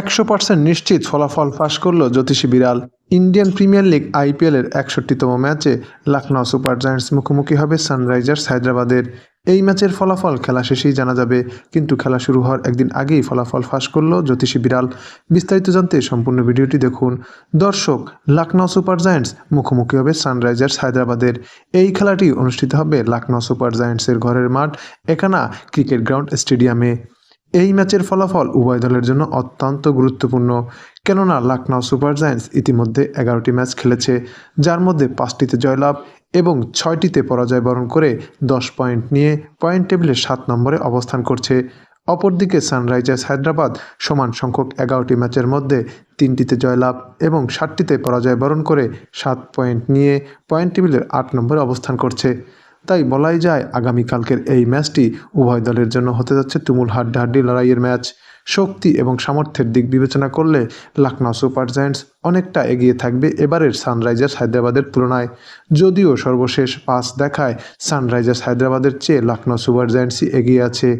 একশো পার্সেন্ট নিশ্চিত ফলাফল ফাঁস করল জ্যোতিষী বিড়াল। ইন্ডিয়ান প্রিমিয়ার লিগ আইপিএলের একষট্টিতম ম্যাচে লখনৌ সুপার জায়ান্টস মুখোমুখি হবে সানরাইজার্স হায়দ্রাবাদের। এই ম্যাচের ফলাফল খেলা শেষেই জানা যাবে, কিন্তু খেলা শুরু হওয়ার একদিন আগেই ফলাফল ফাঁস করল জ্যোতিষী বিড়াল। বিস্তারিত জানতে সম্পূর্ণ ভিডিওটি দেখুন। দর্শক, লখনৌ সুপার জায়ান্টস মুখোমুখি হবে সানরাইজার্স হায়দ্রাবাদের। এই খেলাটি অনুষ্ঠিত হবে লখনৌ সুপার জায়ান্টসের ঘরের মাঠ একানা ক্রিকেট গ্রাউন্ড স্টেডিয়ামে। এই ম্যাচের ফলাফল উভয় দলের জন্য অত্যন্ত গুরুত্বপূর্ণ। কেননা লখনৌ সুপার জায়ান্টস ইতিমধ্যে এগারোটি ম্যাচ খেলেছে, যার মধ্যে পাঁচটিতে জয়লাভ এবং ছয়টিতে পরাজয় বরণ করে দশ পয়েন্ট নিয়ে পয়েন্ট টেবিলে সাত নম্বরে অবস্থান করছে। অপরদিকে সানরাইজার্স হায়দ্রাবাদ সমান সংখ্যক এগারোটি ম্যাচের মধ্যে তিনটিতে জয়লাভ এবং ষাটটিতে পরাজয় বরণ করে সাত পয়েন্ট নিয়ে পয়েন্ট টেবিলের আট নম্বরে অবস্থান করছে। তাই বলাই যায় আগামীকালকের এই ম্যাচটি উভয় দলের জন্য হতে যাচ্ছে তুমুল হাড্ডাহাড্ডি লড়াইয়ের ম্যাচ। শক্তি এবং সামর্থ্যের দিক বিবেচনা করলে লখনৌ সুপার জায়ান্টস অনেকটা এগিয়ে থাকবে এবারের সানরাইজার্স হায়দ্রাবাদের তুলনায়। যদিও সর্বশেষ পাস দেখায় সানরাইজার্স হায়দ্রাবাদের চেয়ে লখনৌ সুপার জায়ান্টসই এগিয়ে আছে।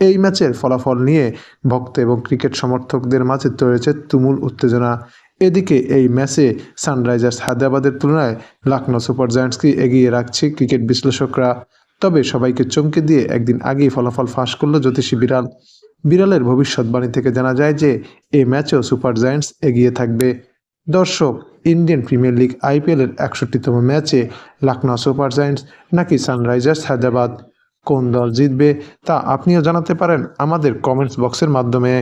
এই ম্যাচের ফলাফল নিয়ে ভক্ত এবং ক্রিকেট সমর্থকদের মাঝে রয়েছে তুমুল উত্তেজনা। এদিকে এই ম্যাচে সানরাইজার্স হায়দ্রাবাদের তুলনায় লখনৌ সুপার জায়ান্টসকে এগিয়ে রাখছে ক্রিকেট বিশ্লেষকরা। তবে সবাইকে চমকে দিয়ে একদিন আগেই ফলাফল ফাঁস করল জ্যোতিষী বিড়াল। বিড়ালের ভবিষ্যৎবাণী থেকে জানা যায় যে, এই ম্যাচেও সুপার জায়ান্টস এগিয়ে থাকবে। দর্শক, ইন্ডিয়ান প্রিমিয়ার লিগ আইপিএলের একষট্টিতম ম্যাচে লখনৌ সুপার জায়ান্টস নাকি সানরাইজার্স হায়দ্রাবাদ? কোন দল জিতবে তা আপনিও জানাতে পারেন আমাদের কমেন্টস বক্সের মাধ্যমে।